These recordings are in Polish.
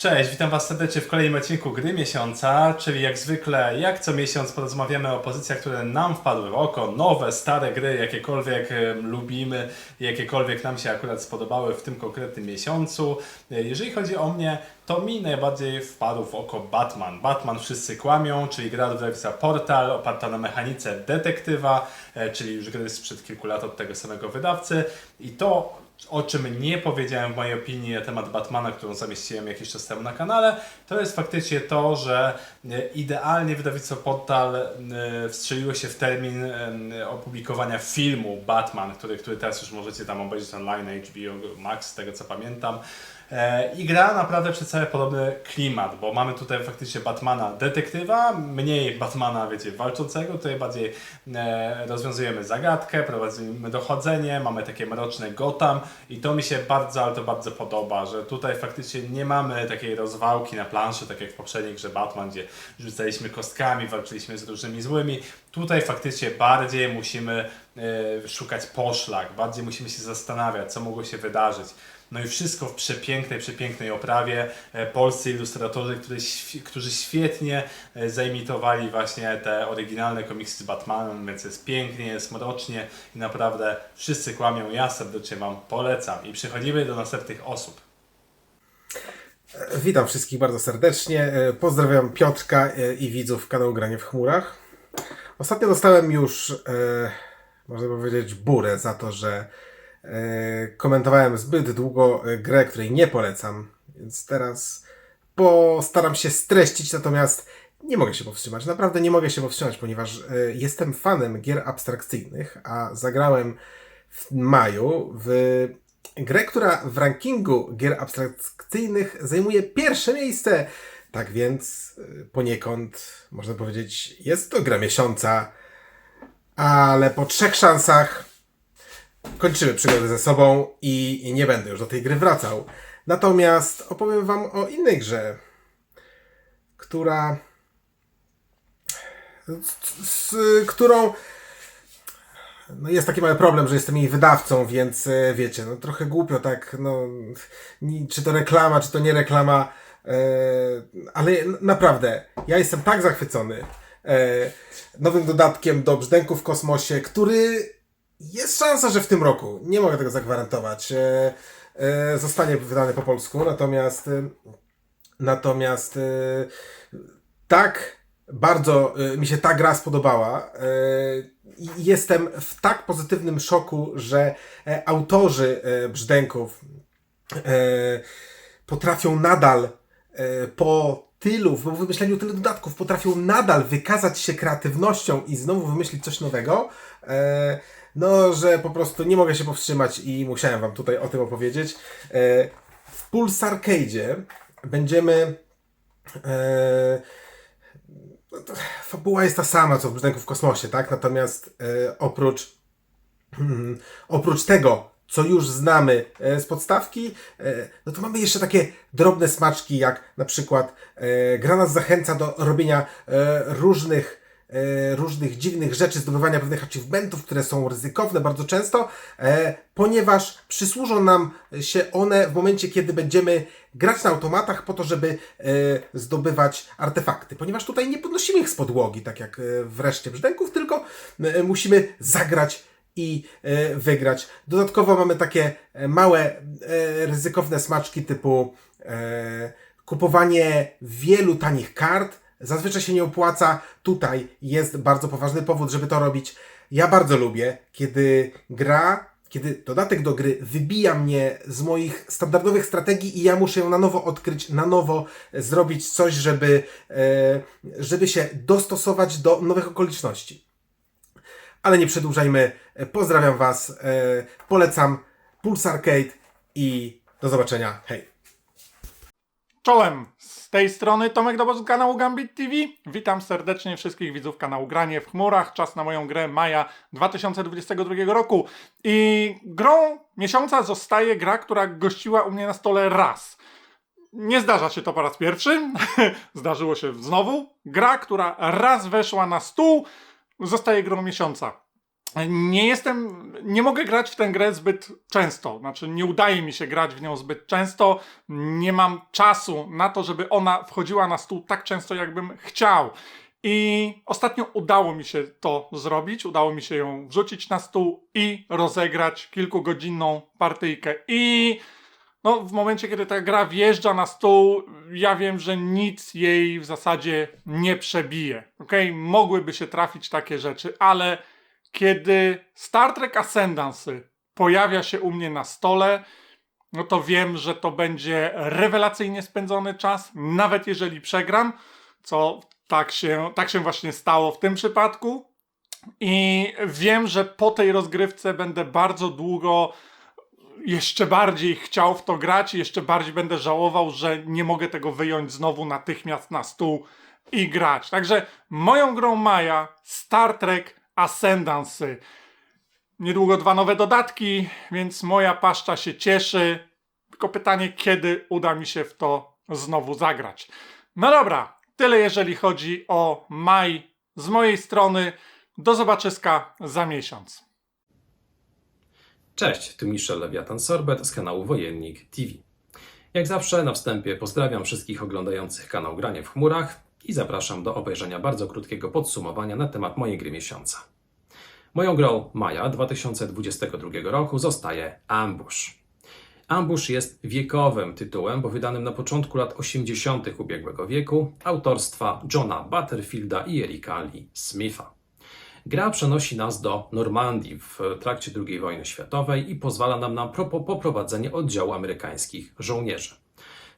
Cześć, witam Was serdecznie w kolejnym odcinku Gry Miesiąca, czyli jak zwykle, jak co miesiąc porozmawiamy o pozycjach, które nam wpadły w oko, nowe, stare gry, jakiekolwiek lubimy, jakiekolwiek nam się akurat spodobały w tym konkretnym miesiącu. Jeżeli chodzi o mnie, to mi najbardziej wpadł w oko Batman. Batman Wszyscy Kłamią, czyli gra od wydawnictwa Portal, oparta na mechanice detektywa, e, czyli już gry sprzed kilku lat od tego samego wydawcy. I to o czym nie powiedziałem w mojej opinii na temat Batmana, którą zamieściłem jakiś czas temu na kanale, to jest faktycznie to, że e, idealnie wydawnictwo Portal e, wstrzeliło się w termin e, opublikowania filmu Batman, który, który teraz już możecie tam obejrzeć online na HBO Max, z tego co pamiętam. E, I gra naprawdę przedstawia podobny klimat, bo mamy tutaj faktycznie Batmana detektywa, mniej Batmana, wiecie, walczącego, tutaj bardziej e, rozwiązujemy zagadkę, prowadzimy dochodzenie, mamy takie mroczne Gotham i to mi się bardzo, ale to bardzo podoba, że tutaj faktycznie nie mamy takiej rozwałki na planszy, tak jak w poprzedniej grze Batman, gdzie rzucaliśmy kostkami, walczyliśmy z różnymi złymi. Tutaj faktycznie bardziej musimy e, szukać poszlak, bardziej musimy się zastanawiać, co mogło się wydarzyć. No i wszystko w przepięknej, przepięknej oprawie. E, Polscy ilustratorzy, którzy, świ- którzy świetnie e, zaimitowali właśnie te oryginalne komiksy z Batmanem, więc jest pięknie, jest mrocznie i naprawdę wszyscy kłamią. Ja serdecznie Wam polecam. I przechodzimy do następnych osób. Witam wszystkich bardzo serdecznie. E, Pozdrawiam Piotrka e, i widzów kanału Granie w Chmurach. Ostatnio dostałem już, e, można powiedzieć, burę za to, że e, komentowałem zbyt długo e, grę, której nie polecam. Więc teraz postaram się streścić, natomiast nie mogę się powstrzymać. Naprawdę nie mogę się powstrzymać, ponieważ e, jestem fanem gier abstrakcyjnych, a zagrałem w maju w grę, która w rankingu gier abstrakcyjnych zajmuje pierwsze miejsce. Tak więc poniekąd można powiedzieć, jest to gra miesiąca, ale po trzech szansach kończymy przygodę ze sobą i i nie będę już do tej gry wracał. Natomiast opowiem Wam o innej grze, która. Z, z, którą no jest taki mały problem, że jestem jej wydawcą, więc e, wiecie, no trochę głupio tak, no czy to reklama, czy to nie reklama, e, ale naprawdę, ja jestem tak zachwycony e, nowym dodatkiem do Brzdęków w kosmosie, który jest szansa, że w tym roku, nie mogę tego zagwarantować, e, e, zostanie wydany po polsku, natomiast e, natomiast tak bardzo mi się ta gra spodobała. jestem w tak pozytywnym szoku, że autorzy brzdęków potrafią nadal po tylu, po wymyśleniu tylu dodatków, potrafią nadal wykazać się kreatywnością i znowu wymyślić coś nowego. E, no, że po prostu nie mogę się powstrzymać i musiałem Wam tutaj o tym opowiedzieć. E, w Pulse Arcade'zie będziemy e, no to fabuła jest ta sama, co w Brzdęku w kosmosie, tak? Natomiast e, oprócz, oprócz tego, co już znamy e, z podstawki, e, no to mamy jeszcze takie drobne smaczki, jak na przykład e, gra nas zachęca do robienia różnych różnych dziwnych rzeczy, zdobywania pewnych achievementów, które są ryzykowne bardzo często, ponieważ przysłużą nam się one w momencie, kiedy będziemy grać na automatach po to, żeby zdobywać artefakty. Ponieważ tutaj nie podnosimy ich z podłogi, tak jak w reszcie brzdęków, tylko musimy zagrać i e, wygrać. Dodatkowo mamy takie e, małe, e, ryzykowne smaczki typu kupowanie wielu tanich kart. Zazwyczaj się nie opłaca. Tutaj jest bardzo poważny powód, żeby to robić. Ja bardzo lubię, kiedy gra, kiedy dodatek do gry wybija mnie z moich standardowych strategii i ja muszę ją na nowo odkryć, na nowo zrobić coś, żeby, żeby się dostosować do nowych okoliczności. Ale nie przedłużajmy. E, Pozdrawiam Was. e, Polecam Pulse Arcade i do zobaczenia. Hej! Czołem! Z tej strony Tomek Dobos z kanału Gambit TV. Witam serdecznie wszystkich widzów kanału Granie w chmurach. Czas na moją grę maja 2022 roku. I grą miesiąca zostaje gra, która gościła u mnie na stole raz. Nie zdarza się to po raz pierwszy. Zdarzyło się znowu. Gra, która raz weszła na stół, zostaje grą miesiąca. nie jestem, nie mogę grać w tę grę zbyt często. Znaczy, nie udaje mi się grać w nią zbyt często. Nie mam czasu na to, żeby ona wchodziła na stół tak często, jakbym chciał. I ostatnio udało mi się to zrobić. Udało mi się ją wrzucić na stół i rozegrać kilkugodzinną partyjkę. I no, w momencie, kiedy ta gra wjeżdża na stół, ja wiem, że nic jej w zasadzie nie przebije. Okay? Mogłyby się trafić takie rzeczy, ale kiedy Star Trek Ascendancy pojawia się u mnie na stole, no to wiem, że to będzie rewelacyjnie spędzony czas, nawet jeżeli przegram, co tak się, tak się właśnie stało w tym przypadku. I wiem, że po tej rozgrywce będę bardzo długo jeszcze bardziej chciał w to grać i jeszcze bardziej będę żałował, że nie mogę tego wyjąć znowu natychmiast na stół i grać. Także moją grą Maja Star Trek Ascendancy. Niedługo dwa nowe dodatki, więc moja paszcza się cieszy. Tylko pytanie, kiedy uda mi się w to znowu zagrać. No dobra, tyle jeżeli chodzi o maj z mojej strony. Do zobaczyska za miesiąc. Cześć, tu Michel Lewiatan Sorbet z kanału Wojennik TV. Jak zawsze na wstępie pozdrawiam wszystkich oglądających kanał Granie w chmurach i zapraszam do obejrzenia bardzo krótkiego podsumowania na temat mojej gry miesiąca. Moją grą maja 2022 roku zostaje Ambush. Ambush jest wiekowym tytułem, bo wydanym na początku lat 80. ubiegłego wieku autorstwa Johna Butterfielda i Erika Lee Smitha. Gra przenosi nas do Normandii w trakcie II wojny światowej i pozwala nam na pro- poprowadzenie oddziału amerykańskich żołnierzy.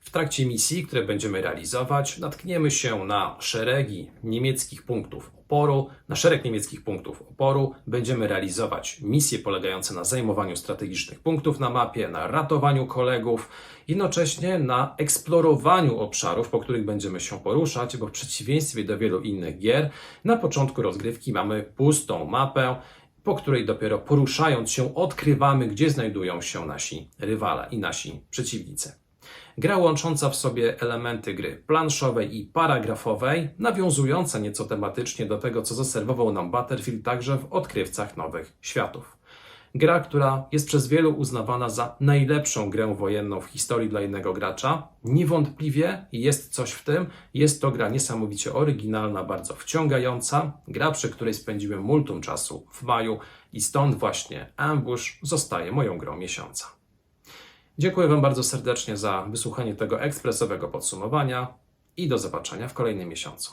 W trakcie misji, które będziemy realizować, natkniemy się na szeregi niemieckich punktów oporu. Na szereg niemieckich punktów oporu będziemy realizować misje polegające na zajmowaniu strategicznych punktów na mapie, na ratowaniu kolegów, jednocześnie na eksplorowaniu obszarów, po których będziemy się poruszać, bo w przeciwieństwie do wielu innych gier, na początku rozgrywki mamy pustą mapę, po której dopiero poruszając się odkrywamy, gdzie znajdują się nasi rywale i nasi przeciwnicy. Gra łącząca w sobie elementy gry planszowej i paragrafowej, nawiązująca nieco tematycznie do tego, co zaserwował nam Battlefield także w odkrywcach nowych światów. Gra, która jest przez wielu uznawana za najlepszą grę wojenną w historii dla jednego gracza. Niewątpliwie jest coś w tym. Jest to gra niesamowicie oryginalna, bardzo wciągająca. Gra, przy której spędziłem multum czasu w maju i stąd właśnie Ambush zostaje moją grą miesiąca. Dziękuję Wam bardzo serdecznie za wysłuchanie tego ekspresowego podsumowania i do zobaczenia w kolejnym miesiącu.